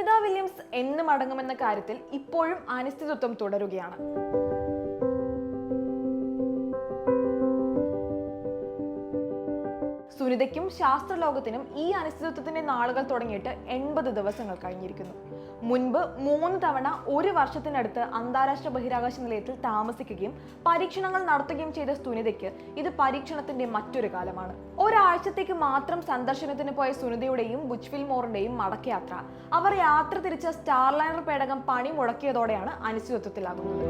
Sunitha Williams എന്ന് മടങ്ങുമെന്ന കാര്യത്തിൽ ഇപ്പോഴും അനിശ്ചിതത്വം തുടരുകയാണ്. സുനിതയ്ക്കും ശാസ്ത്രലോകത്തിനും ഈ അനിശ്ചിതത്വത്തിന്റെ നാളുകൾ തുടങ്ങിയിട്ട് എൺപത് ദിവസങ്ങൾ കഴിഞ്ഞിരിക്കുന്നു. മുൻപ് മൂന്ന് തവണ ഒരു വർഷത്തിനടുത്ത് അന്താരാഷ്ട്ര ബഹിരാകാശ നിലയത്തിൽ താമസിക്കുകയും പരീക്ഷണങ്ങൾ നടത്തുകയും ചെയ്ത സുനിതയ്ക്ക് ഇത് പരീക്ഷണത്തിന്റെ മറ്റൊരു കാലമാണ്. ഒരാഴ്ചത്തേക്ക് മാത്രം സന്ദർശനത്തിന് പോയ സുനിതയുടെയും ബുജ്ഫിൽ മോറിന്റെയും മടക്കയാത്ര. അവർ യാത്ര തിരിച്ച സ്റ്റാർലൈനർ പേടകം പണി മുടക്കിയതോടെയാണ് അനിശ്ചിതത്വത്തിലാകുന്നത്.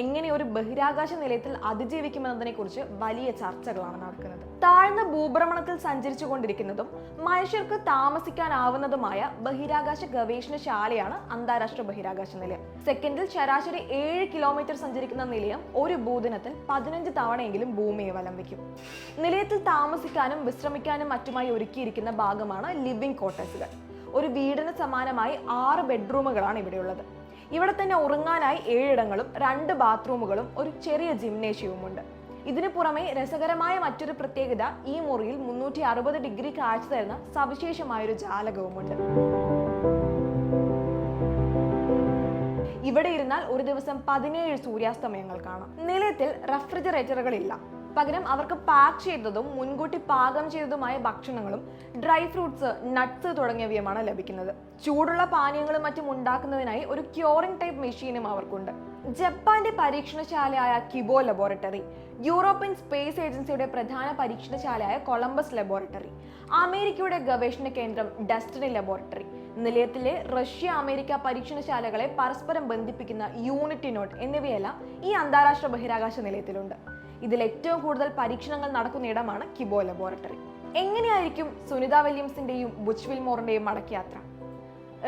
എങ്ങനെ ഒരു ബഹിരാകാശ നിലയത്തിൽ അതിജീവിക്കുമെന്നതിനെ കുറിച്ച് വലിയ ചർച്ചകളാണ് നടക്കുന്നത്. താഴ്ന്ന ഭൂഭ്രമണത്തിൽ സഞ്ചരിച്ചു കൊണ്ടിരിക്കുന്നതും മനുഷ്യർക്ക് താമസിക്കാനാവുന്നതുമായ ബഹിരാകാശ ഗവേഷണശാലയാണ് അന്താരാഷ്ട്ര ബഹിരാകാശ നിലയം. സെക്കൻഡിൽ ശരാശരി ഏഴ് കിലോമീറ്റർ സഞ്ചരിക്കുന്ന നിലയം ഒരു ഭൂദിനത്തിൽ പതിനഞ്ച് തവണയെങ്കിലും ഭൂമിയെ വലം വയ്ക്കും നിലയത്തിൽ താമസിക്കാനും വിശ്രമിക്കാനും മറ്റുമായി ഒരുക്കിയിരിക്കുന്ന ഭാഗമാണ് ലിവിംഗ് ക്വാർട്ടേഴ്സുകൾ. ഒരു വീടിന് സമാനമായി ആറ് ബെഡ്റൂമുകളാണ് ഇവിടെയുള്ളത്. ഇവിടെ തന്നെ ഉറങ്ങാനായി ഏഴിടങ്ങളും രണ്ട് ബാത്റൂമുകളും ഒരു ചെറിയ ജിംനേഷ്യവുമുണ്ട്. ഇതിനു പുറമെ രസകരമായ മറ്റൊരു പ്രത്യേകത ഈ മുറിയിൽ മുന്നൂറ്റി അറുപത് ഡിഗ്രി കാഴ്ച തരുന്ന സവിശേഷമായൊരു ജാലകവുമുണ്ട്. ഇവിടെ ഇരുന്നാൽ ഒരു ദിവസം പതിനേഴ് സൂര്യാസ്തമയങ്ങൾ കാണാം. നിലയത്തിൽ റെഫ്രിജറേറ്ററുകളില്ല പകരം അവർക്ക് പാക്ക് ചെയ്തതും മുൻകൂട്ടി പാകം ചെയ്തതുമായ ഭക്ഷണങ്ങളും ഡ്രൈ ഫ്രൂട്ട്സ് നട്ട്സ് തുടങ്ങിയവയുമാണ് ലഭിക്കുന്നത്. ചൂടുള്ള പാനീയങ്ങളും മറ്റും ഉണ്ടാക്കുന്നതിനായി ഒരു ക്യൂറിംഗ് ടൈപ്പ് മെഷീനും അവർക്കുണ്ട്. ജപ്പാന്റെ പരീക്ഷണശാലയായ കിബോ ലബോറട്ടറി യൂറോപ്യൻ സ്പേസ് ഏജൻസിയുടെ പ്രധാന പരീക്ഷണശാലയായ കൊളംബസ് ലബോറട്ടറി അമേരിക്കയുടെ ഗവേഷണ കേന്ദ്രം ഡസ്റ്റിനി ലബോറട്ടറി നിലയത്തിലെ റഷ്യ അമേരിക്ക പരീക്ഷണശാലകളെ പരസ്പരം ബന്ധിപ്പിക്കുന്ന യൂണിറ്റി നോട്ട് എന്നിവയെല്ലാം ഈ അന്താരാഷ്ട്ര ബഹിരാകാശ നിലയത്തിലുണ്ട്. ഇതിൽ ഏറ്റവും കൂടുതൽ പരീക്ഷണങ്ങൾ നടക്കുന്ന ഇടമാണ് കിബോ ലബോറട്ടറി. എങ്ങനെയായിരിക്കും സുനിത വില്യംസിന്റെയും ബുച്ച്വിൽ മോറിന്റെയും മടക്കയാത്ര?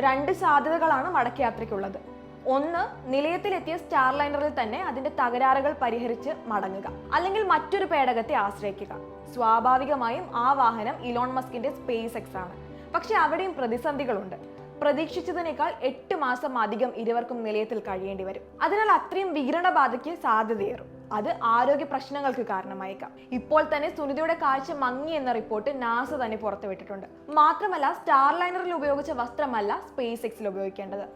രണ്ട് സാധ്യതകളാണ് മടക്കയാത്രയ്ക്കുള്ളത്. ഒന്ന് നിലയത്തിലെത്തിയ സ്റ്റാർലൈനറിൽ തന്നെ അതിന്റെ തകരാറുകൾ പരിഹരിച്ച് മടങ്ങുക. അല്ലെങ്കിൽ മറ്റൊരു പേടകത്തെ ആശ്രയിക്കുക. സ്വാഭാവികമായും ആ വാഹനം ഇലോൺ മസ്കിന്റെ സ്പേസ് എക്സ് ആണ് പക്ഷെ അവിടെയും പ്രതിസന്ധികളുണ്ട്. പ്രതീക്ഷിച്ചതിനേക്കാൾ എട്ട് മാസം അധികം ഇരുവർക്കും നിലയത്തിൽ കഴിയേണ്ടി വരും. അതിനാൽ അത്രയും വികരണബാധയ്ക്ക് സാധ്യതയേറും. അത് ആരോഗ്യ പ്രശ്നങ്ങൾക്ക് കാരണമായേക്കാം. ഇപ്പോൾ തന്നെ സുനിതയുടെ കാഴ്ച മങ്ങി എന്ന റിപ്പോർട്ട് നാസ തന്നെ പുറത്തുവിട്ടിട്ടുണ്ട്. മാത്രമല്ല സ്റ്റാർലൈനറിൽ ഉപയോഗിച്ച വസ്ത്രമല്ല സ്പേസ് എക്സിൽ ഉപയോഗിക്കേണ്ടത്.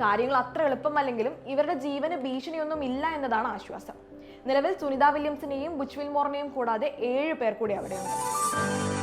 കാര്യങ്ങൾ അത്ര എളുപ്പമല്ലെങ്കിലും ഇവരുടെ ജീവന് ഭീഷണിയൊന്നും ഇല്ല എന്നതാണ് ആശ്വാസം. നിലവിൽ സുനിത വില്യംസിനെയും ബുച്ച്വിൽ മോറിനെയും കൂടാതെ ഏഴ് പേർ കൂടി അവിടെയുണ്ട്.